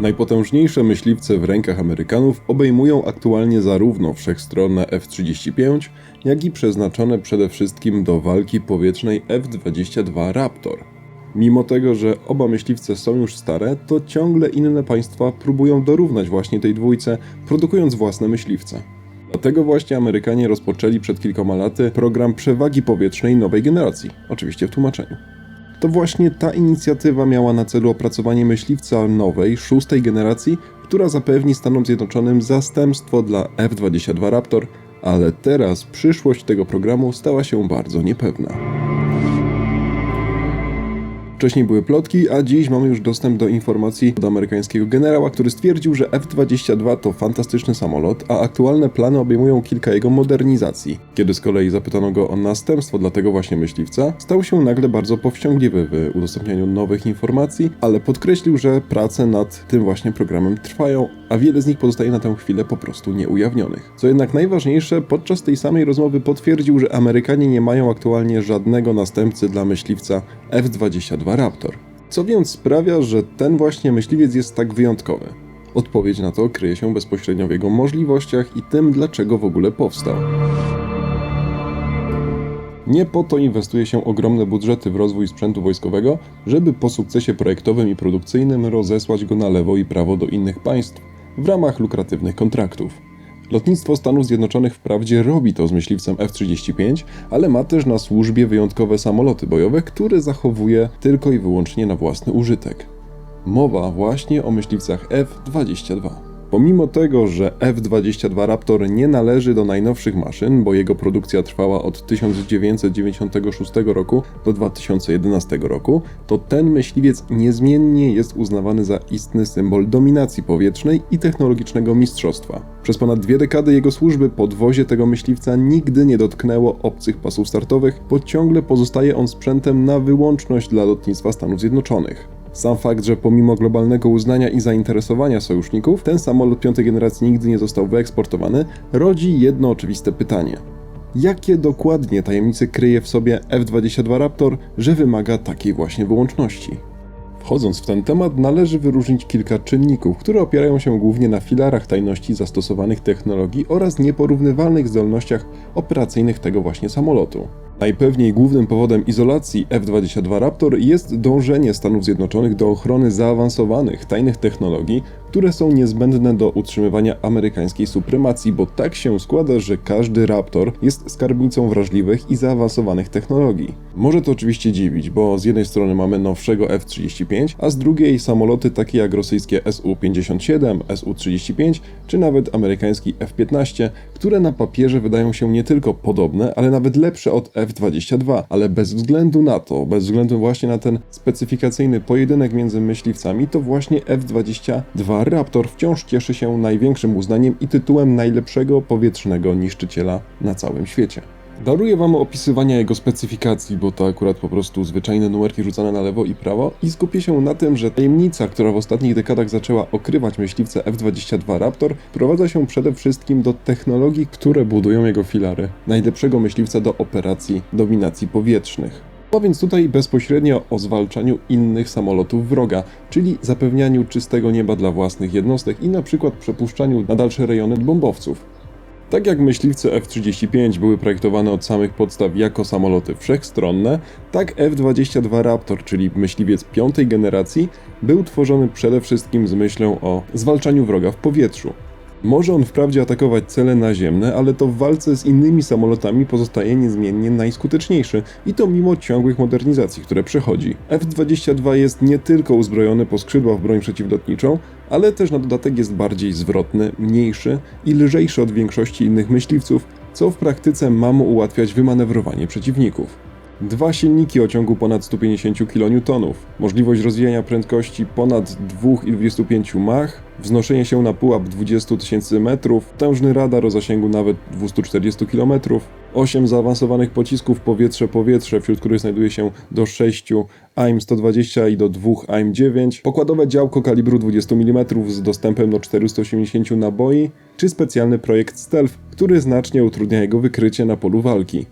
Najpotężniejsze myśliwce w rękach Amerykanów obejmują aktualnie zarówno wszechstronne F-35, jak i przeznaczone przede wszystkim do walki powietrznej F-22 Raptor. Mimo tego, że oba myśliwce są już stare, to ciągle inne państwa próbują dorównać właśnie tej dwójce, produkując własne myśliwce. Dlatego właśnie Amerykanie rozpoczęli przed kilkoma laty program przewagi powietrznej nowej generacji, oczywiście w tłumaczeniu. To właśnie ta inicjatywa miała na celu opracowanie myśliwca nowej, szóstej generacji, która zapewni Stanom Zjednoczonym zastępstwo dla F-22 Raptor, ale teraz przyszłość tego programu stała się bardzo niepewna. Wcześniej były plotki, a dziś mamy już dostęp do informacji od amerykańskiego generała, który stwierdził, że F-22 to fantastyczny samolot, a aktualne plany obejmują kilka jego modernizacji. Kiedy z kolei zapytano go o następstwo dla tego właśnie myśliwca, stał się nagle bardzo powściągliwy w udostępnianiu nowych informacji, ale podkreślił, że prace nad tym właśnie programem trwają, a wiele z nich pozostaje na tę chwilę po prostu nieujawnionych. Co jednak najważniejsze, podczas tej samej rozmowy potwierdził, że Amerykanie nie mają aktualnie żadnego następcy dla myśliwca F-22 Raptor. Co więc sprawia, że ten właśnie myśliwiec jest tak wyjątkowy? Odpowiedź na to kryje się bezpośrednio w jego możliwościach i tym, dlaczego w ogóle powstał. Nie po to inwestuje się ogromne budżety w rozwój sprzętu wojskowego, żeby po sukcesie projektowym i produkcyjnym rozesłać go na lewo i prawo do innych państw w ramach lukratywnych kontraktów. Lotnictwo Stanów Zjednoczonych wprawdzie robi to z myśliwcem F-35, ale ma też na służbie wyjątkowe samoloty bojowe, które zachowuje tylko i wyłącznie na własny użytek. Mowa właśnie o myśliwcach F-22. Pomimo tego, że F-22 Raptor nie należy do najnowszych maszyn, bo jego produkcja trwała od 1996 roku do 2011 roku, to ten myśliwiec niezmiennie jest uznawany za istny symbol dominacji powietrznej i technologicznego mistrzostwa. Przez ponad dwie dekady jego służby podwozie tego myśliwca nigdy nie dotknęło obcych pasów startowych, bo ciągle pozostaje on sprzętem na wyłączność dla lotnictwa Stanów Zjednoczonych. Sam fakt, że pomimo globalnego uznania i zainteresowania sojuszników, ten samolot piątej generacji nigdy nie został wyeksportowany, rodzi jedno oczywiste pytanie. Jakie dokładnie tajemnice kryje w sobie F-22 Raptor, że wymaga takiej właśnie wyłączności? Wchodząc w ten temat, należy wyróżnić kilka czynników, które opierają się głównie na filarach tajności zastosowanych technologii oraz nieporównywalnych zdolnościach operacyjnych tego właśnie samolotu. Najpewniej głównym powodem izolacji F-22 Raptor jest dążenie Stanów Zjednoczonych do ochrony zaawansowanych, tajnych technologii, które są niezbędne do utrzymywania amerykańskiej supremacji, bo tak się składa, że każdy Raptor jest skarbnicą wrażliwych i zaawansowanych technologii. Może to oczywiście dziwić, bo z jednej strony mamy nowszego F-35, a z drugiej samoloty takie jak rosyjskie Su-57, Su-35 czy nawet amerykański F-15, które na papierze wydają się nie tylko podobne, ale nawet lepsze od F-22, ale bez względu na to, bez względu właśnie na ten specyfikacyjny pojedynek między myśliwcami, to właśnie F-22 Raptor wciąż cieszy się największym uznaniem i tytułem najlepszego powietrznego niszczyciela na całym świecie. Daruję wam opisywania jego specyfikacji, bo to akurat po prostu zwyczajne numerki rzucane na lewo i prawo i skupię się na tym, że tajemnica, która w ostatnich dekadach zaczęła okrywać myśliwce F-22 Raptor, prowadza się przede wszystkim do technologii, które budują jego filary. Najlepszego myśliwca do operacji dominacji powietrznych. Mowa więc tutaj bezpośrednio o zwalczaniu innych samolotów wroga, czyli zapewnianiu czystego nieba dla własnych jednostek i na przykład przepuszczaniu na dalsze rejony bombowców. Tak jak myśliwce F-35 były projektowane od samych podstaw jako samoloty wszechstronne, tak F-22 Raptor, czyli myśliwiec piątej generacji, był tworzony przede wszystkim z myślą o zwalczaniu wroga w powietrzu. Może on wprawdzie atakować cele naziemne, ale to w walce z innymi samolotami pozostaje niezmiennie najskuteczniejszy i to mimo ciągłych modernizacji, które przechodzi. F-22 jest nie tylko uzbrojony po skrzydła w broń przeciwlotniczą, ale też na dodatek jest bardziej zwrotny, mniejszy i lżejszy od większości innych myśliwców, co w praktyce ma mu ułatwiać wymanewrowanie przeciwników. Dwa silniki o ciągu ponad 150 kN, możliwość rozwijania prędkości ponad 2,25 Mach, wznoszenie się na pułap 20 tysięcy metrów, potężny radar o zasięgu nawet 240 km, 8 zaawansowanych pocisków powietrze-powietrze, wśród których znajduje się do 6 AIM-120 i do 2 AIM-9, pokładowe działko kalibru 20 mm z dostępem do 480 naboi, czy specjalny projekt Stealth, który znacznie utrudnia jego wykrycie na polu walki.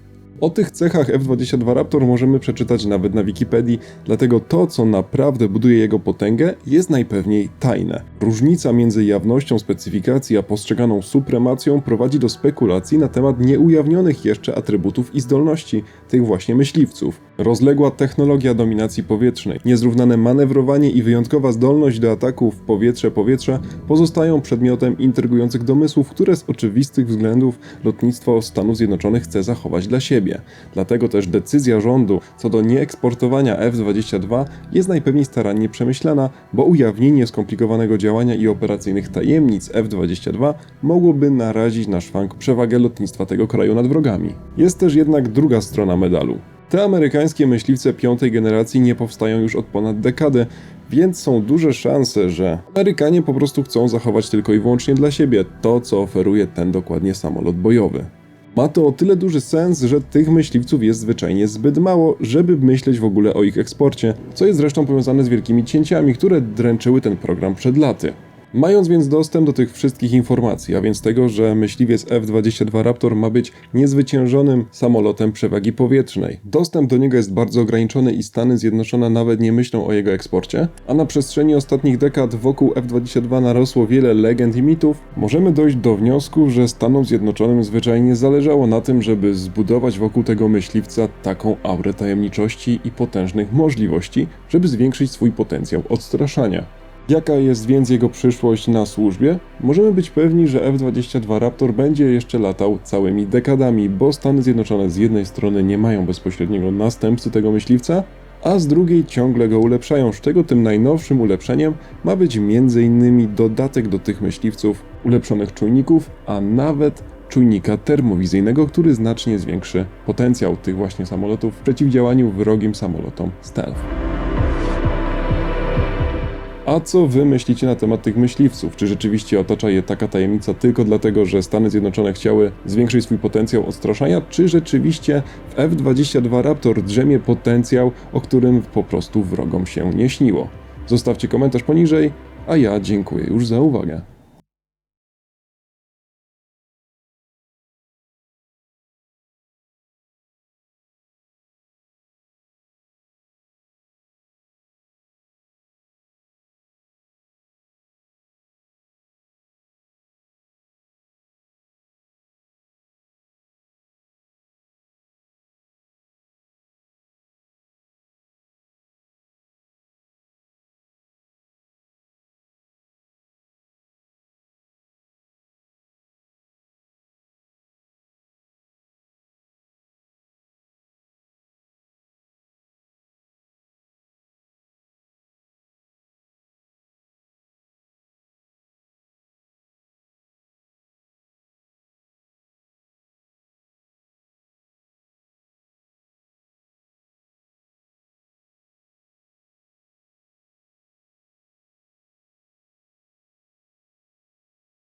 O tych cechach F-22 Raptor możemy przeczytać nawet na Wikipedii, dlatego to, co naprawdę buduje jego potęgę, jest najpewniej tajne. Różnica między jawnością specyfikacji a postrzeganą supremacją prowadzi do spekulacji na temat nieujawnionych jeszcze atrybutów i zdolności tych właśnie myśliwców. Rozległa technologia dominacji powietrznej, niezrównane manewrowanie i wyjątkowa zdolność do ataku w powietrze-powietrze pozostają przedmiotem intrygujących domysłów, które z oczywistych względów lotnictwo Stanów Zjednoczonych chce zachować dla siebie. Dlatego też decyzja rządu co do nieeksportowania F-22 jest najpewniej starannie przemyślana, bo ujawnienie skomplikowanego działania i operacyjnych tajemnic F-22 mogłoby narazić na szwank przewagę lotnictwa tego kraju nad wrogami. Jest też jednak druga strona medalu. Te amerykańskie myśliwce piątej generacji nie powstają już od ponad dekady, więc są duże szanse, że Amerykanie po prostu chcą zachować tylko i wyłącznie dla siebie to, co oferuje ten dokładnie samolot bojowy. Ma to o tyle duży sens, że tych myśliwców jest zwyczajnie zbyt mało, żeby myśleć w ogóle o ich eksporcie, co jest zresztą powiązane z wielkimi cięciami, które dręczyły ten program przed laty. Mając więc dostęp do tych wszystkich informacji, a więc tego, że myśliwiec F-22 Raptor ma być niezwyciężonym samolotem przewagi powietrznej, dostęp do niego jest bardzo ograniczony i Stany Zjednoczone nawet nie myślą o jego eksporcie, a na przestrzeni ostatnich dekad wokół F-22 narosło wiele legend i mitów, możemy dojść do wniosku, że Stanom Zjednoczonym zwyczajnie zależało na tym, żeby zbudować wokół tego myśliwca taką aurę tajemniczości i potężnych możliwości, żeby zwiększyć swój potencjał odstraszania. Jaka jest więc jego przyszłość na służbie? Możemy być pewni, że F-22 Raptor będzie jeszcze latał całymi dekadami, bo Stany Zjednoczone z jednej strony nie mają bezpośredniego następcy tego myśliwca, a z drugiej ciągle go ulepszają, z czego tym najnowszym ulepszeniem ma być m.in. dodatek do tych myśliwców ulepszonych czujników, a nawet czujnika termowizyjnego, który znacznie zwiększy potencjał tych właśnie samolotów w przeciwdziałaniu wrogim samolotom stealth. A co wy myślicie na temat tych myśliwców? Czy rzeczywiście otacza je taka tajemnica tylko dlatego, że Stany Zjednoczone chciały zwiększyć swój potencjał odstraszania, czy rzeczywiście w F-22 Raptor drzemie potencjał, o którym po prostu wrogom się nie śniło? Zostawcie komentarz poniżej, a ja dziękuję już za uwagę.